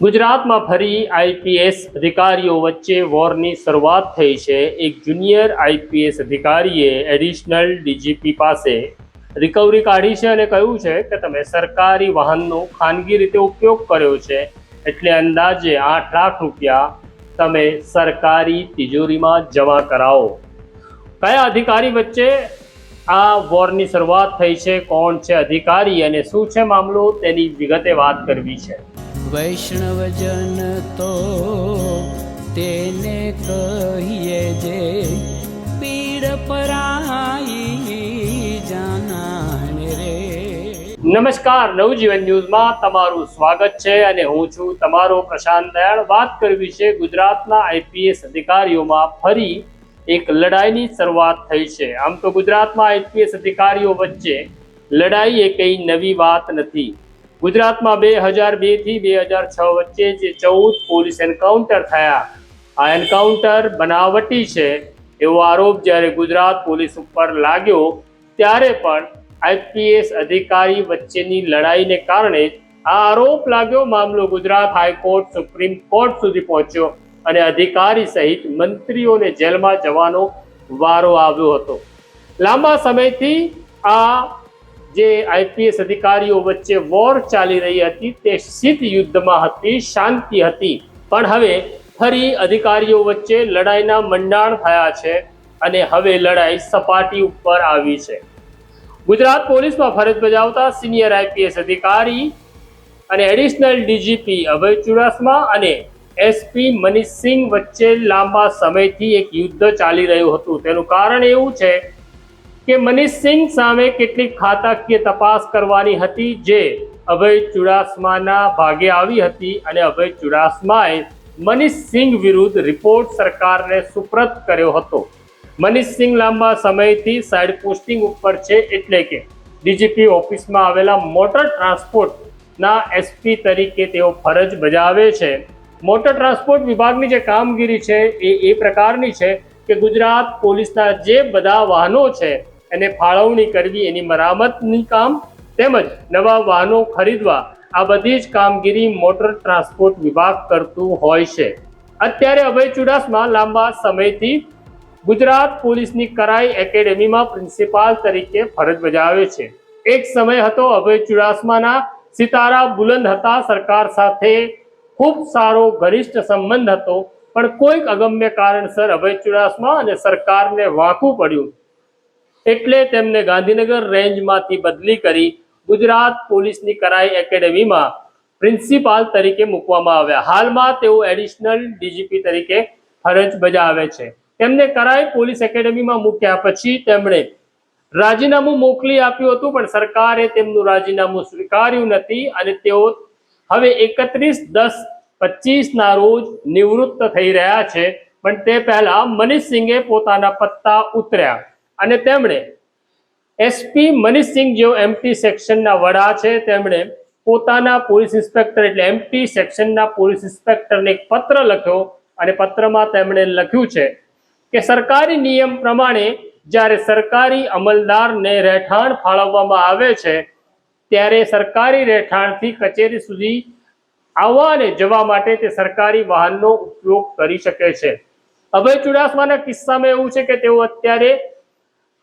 ગુજરાતમાં ફરી આઈપીએસ અધિકારીઓ વચ્ચે વોરની શરૂઆત થઈ છે. એક જુનિયર આઈપીએસ અધિકારીએ એડિશનલ ડીજીપી પાસે રિકવરી કાઢી છે અને કહ્યું છે કે તમે સરકારી વાહનનો ખાનગી રીતે ઉપયોગ કર્યો છે એટલે અંદાજે આઠ લાખ રૂપિયા તમે સરકારી તિજોરીમાં જમા કરાવો. કયા અધિકારી વચ્ચે આ વોરની શરૂઆત થઈ છે? કોણ છે અધિકારી? અને શું છે મામલો? તેની વિગતે વાત કરવી છે. વૈષ્ણવજન તો તેને કહીએ જે પીડ પરાઈ જાનાને રે. નમસ્કાર, નવજીવન ન્યૂઝમાં તમારું સ્વાગત છે અને હું છું તમારો પ્રશાંત દયાળ. વાત કરવી છે ગુજરાતના આઈપીએસ અધિકારીઓમાં ફરી એક લડાઈની શરૂઆત થઈ છે. આમ તો ગુજરાતમાં આઈપીએસ અધિકારીઓ વચ્ચે લડાઈ એ કંઈ નવી વાત નથી. ગુજરાતમાં બે હજાર બેથી બે હજાર છ વચ્ચે જે ચૌદ પોલીસ એન્કાઉન્ટર થયા. આ એન્કાઉન્ટર બનાવટી છે એવો આરોપ જ્યારે ગુજરાત પોલીસ ઉપર લાગ્યો, ત્યારે પણ આઈપીએસ અધિકારી વચ્ચેની લડાઈને કારણે આ આરોપ લાગ્યો મામલો ગુજરાત હાઈકોર્ટ, સુપ્રીમ કોર્ટ સુધી પહોંચ્યો અને અધિકારી સહિત મંત્રીઓને જેલમાં જવાનો વારો આવ્યો હતો. લાંબા સમયથી આ જે આઈપીએસ અધિકારીઓ વચ્ચે વોર ચાલી રહી હતી, તે શીત યુદ્ધમાં હતી, શાંતિ હતી. પણ હવે ફરી અધિકારીઓ વચ્ચે લડાઈના મંડાણ થયા છે અને હવે લડાઈ સપાટી ઉપર આવી છે. ગુજરાત પોલીસમાં ફરજ બજાવતા સિનિયર આઈપીએસ અધિકારી અને એડિશનલ ડીજીપી અભય ચુડાસમા અને એસપી મનીષસિંહ વચ્ચે લાંબા સમયથી એક યુદ્ધ ચાલી રહ્યું હતું. તેનું કારણ એવું છે કે મનીષસિંહ સામે કેટલીક ખાતાકીય તપાસ કરવાની હતી જે અભય ચુડાસમાના ભાગે આવી હતી અને અભય ચુડાસમાએ મનીષસિંહ વિરુદ્ધ રિપોર્ટ સરકારને સુપ્રત કર્યો હતો. મનીષસિંહ લાંબા સમયથી સાઇડ પોસ્ટિંગ ઉપર છે એટલે કે ડીજીપી ઓફિસમાં આવેલા મોટર ટ્રાન્સપોર્ટના એસપી તરીકે તેઓ ફરજ બજાવે છે. મોટર ટ્રાન્સપોર્ટ વિભાગની જે કામગીરી છે એ એ પ્રકારની છે કે ગુજરાત પોલીસના જે બધા વાહનો છે એને ફાળવણી કરવી એની મરામતની કામ તેમજ નવા વાહનો ખરીદવા, આ બધી જ કામગીરી મોટર ટ્રાન્સપોર્ટ વિભાગ કરતું હોય છે. અત્યારે અભય ચુડાસમા લાંબા સમયથી ગુજરાત પોલીસની કરાઈ એકેડેમીમાં પ્રિન્સિપાલ તરીકે ફરજ બજાવે છે. એક સમય હતો અભય ચુડાસમાના સિતારા બુલંદ હતા, સરકાર સાથે ખૂબ સારો ઘનિષ્ઠ સંબંધ હતો, પણ કોઈક અગમ્ય કારણસર અભય ચુડાસમા અને સરકારને વાંકું પડ્યું. એટલે તેમને ગાંધીનગર રેન્જમાંથી બદલી કરી ગુજરાત પોલીસની કરાઈ એકેડેમીમાં પ્રિન્સિપાલ તરીકે મૂકવામાં આવ્યા. હાલમાં તેઓ એડિશનલ ડીજીપી તરીકે ફરજ બજાવે છે. તેમને કરાઈ પોલીસ એકેડેમીમાં મૂક્યા પછી તેમણે રાજીનામું મોકલી આપ્યું હતું, પણ સરકારે તેમનું રાજીનામું સ્વીકાર્યું નથી અને તેઓ હવે એકત્રીસ દસ પચીસના રોજ નિવૃત્ત થઈ રહ્યા છે. પણ તે પહેલા મનીષસિંહે પોતાના પત્તા ઉતર્યા. અને તેમણે એસપી મનીષસિંહ જેઓ એમપી સેક્શનના વડા છે, તેમણે પોતાના પોલીસ ઇન્સ્પેક્ટર એટલે એમપી સેક્શનના પોલીસ ઇન્સ્પેક્ટરને એક પત્ર લખ્યો અને પત્રમાં તેમણે લખ્યું છે કે સરકારી નિયમ પ્રમાણે જ્યારે સરકારી અમલદારને રહેઠાણ ફાળવવામાં આવે છે, ત્યારે સરકારી રહેઠાણથી કચેરી સુધી આવવા અને જવા માટે તે સરકારી વાહનનો ઉપયોગ કરી શકે છે. અભય ચુડાસમાના કિસ્સામાં એવું છે કે તેઓ અત્યારે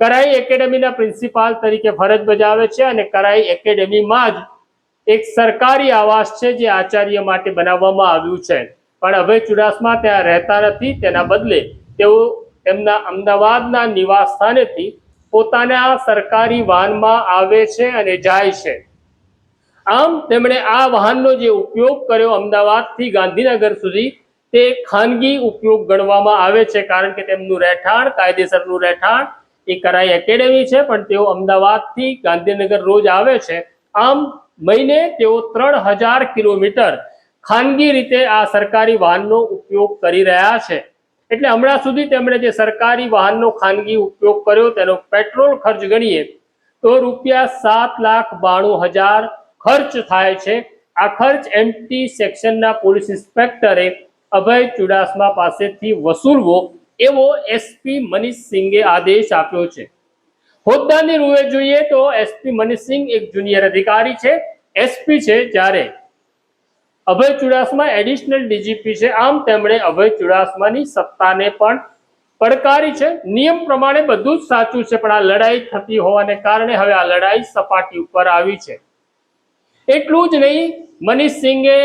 કરાઈ એકેડેમીના પ્રિન્સિપાલ તરીકે ફરજ બજાવે છે અને કરાઈ એકેડેમીમાં જ એક સરકારી આવાસ છે જે આચાર્ય માટે બનાવવામાં આવ્યું છે. પણ હવે ચુડાસમા ત્યાં રહેતા નથી. તેના બદલે તેઓ તેમના અમદાવાદના નિવાસ સ્થાનેથી પોતાના સરકારી વાહનમાં આવે છે અને જાય છે. આમ તેમણે આ વાહનનો જે ઉપયોગ કર્યો અમદાવાદથી ગાંધીનગર સુધી, તે ખાનગી ઉપયોગ ગણવામાં આવે છે કારણ કે તેમનું રહેઠાણ, કાયદેસરનું રહેઠાણ એ કરાઈ એકેડેમી છે, પણ તેઓ અમદાવાદથી ગાંધીનગર રોજ આવે છે. આમ મહિને તેઓ ત્રણ હજાર કિલોમીટર ખાનગી રીતે આ સરકારી વાહનનો ઉપયોગ કરી રહ્યા છે. એટલે હમણાં સુધી તેમણે જે સરકારી વાહનનો ખાનગી ઉપયોગ કર્યો, તેનો પેટ્રોલ ખર્ચ ગણીએ, તો રૂપિયા સાત લાખ બાણું હજાર ખર્ચ થાય છે. આ ખર્ચ એમટી સેક્શનના પોલીસ ઇન્સ્પેક્ટરે અભય ચુડાસમા પાસેથી વસૂલવો એવો એસપી મનીષ સિંઘે આદેશ આપ્યો છે. હોદ્દાની રૂએ જોઈએ તો એસપી મનીષ સિંહ એક જુનિયર અધિકારી છે એસપી છે જ્યારે. અભય ચુડાસમા એડિશનલ ડીજીપી છે, આમ તેમણે અભય ચુડાસમાની સત્તાને પણ પડકારી છે. નિયમ પ્રમાણે બધું જ સાચું છે, પણ આ લડાઈ થતી હોવાને કારણે હવે આ લડાઈ સપાટી ઉપર આવી છે. એટલું જ નહીં, મનીષ સિંઘે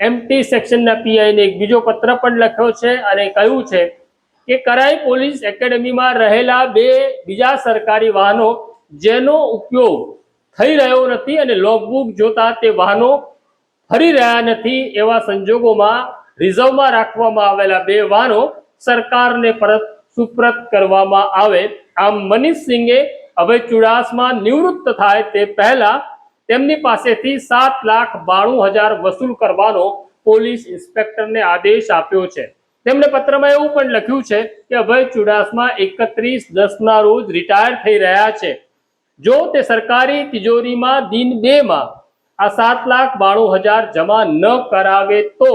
એમટી સેક્શનના પીઆઈને એક બીજો પત્ર પણ લખ્યો છે અને કહ્યું છે કે કરાઈ પોલીસ એકેડેમીમાં રહેલા બે બીજા સરકારી વાહનો જેનો ઉપયોગ થઈ રહ્યો નથી અને લોગબુક જોતા તે વાહનો ફરી રહ્યા નથી એવા સંજોગોમાં રિઝર્વમાં રાખવામાં આવેલા બે વાહનો સરકારને પરત સુપ્રત કરવામાં આવે. આમ મનીષ સિંઘે હવે ચુડાસમા નિવૃત્ત થાય તે પહેલા તેમની પાસેથી સાત લાખ બાણું હજાર વસૂલ કરવાનો પોલીસ ઇન્સ્પેક્ટરને આદેશ આપ્યો છે. તેમણે પત્રમાં એવું પણ લખ્યું છે કે અભય ચુડાસમા એકત્રીસ દસના રોજ રિટાયર થઈ રહ્યા છે. જો તે સરકારી તિજોરીમાં દિન બે માં આ સાત લાખ બાણું હજાર જમા ન કરાવે તો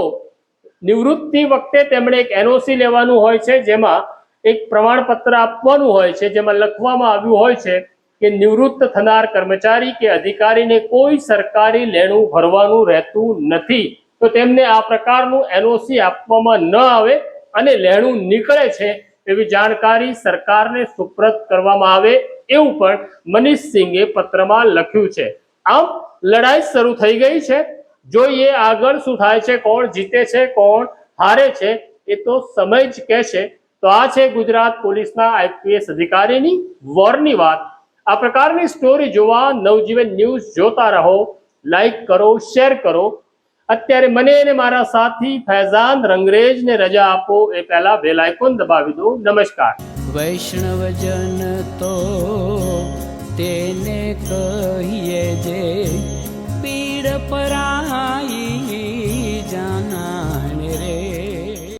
નિવૃત્તિ વખતે તેમણે એક એનઓસી લેવાનું હોય છે, જેમાં એક પ્રમાણપત્ર આપવાનું હોય છે, જેમાં લખવામાં આવ્યું હોય છે કે નિવૃત્ત થનાર કર્મચારી કે અધિકારીને કોઈ સરકારી લેણું ભરવાનું રહેતું નથી. તો તેમને આ પ્રકારનું એનઓસી આપવામાં ન આવે અને લેણું નીકળે છે એવી જાણકારી સરકારને સુપ્રત કરવામાં આવે એવું પણ મનીષ સિંઘે પત્રમાં લખ્યું છે. આમ, લડાઈ શરૂ થઈ ગઈ છે. જોઈએ આગળ શું થાય છે, કોણ જીતે છે, કોણ હારે છે, એ તો સમય જ કહેશે. તો આ છે ગુજરાત પોલીસના આઈપીએસ અધિકારીની વોરની વાત. આ પ્રકારની સ્ટોરી જોવા નવજીવન ન્યૂઝ જોતા રહો લાઈક કરો શેર કરો. અત્યારે મને અને મારા સાથી ફૈઝાન રંગરેજને રજા આપો. એ પહેલા બેલ આઇકોન દબાવી દો નમસ્કાર. વૈષ્ણવજન તો તેને કહીએ જે પીડ પરા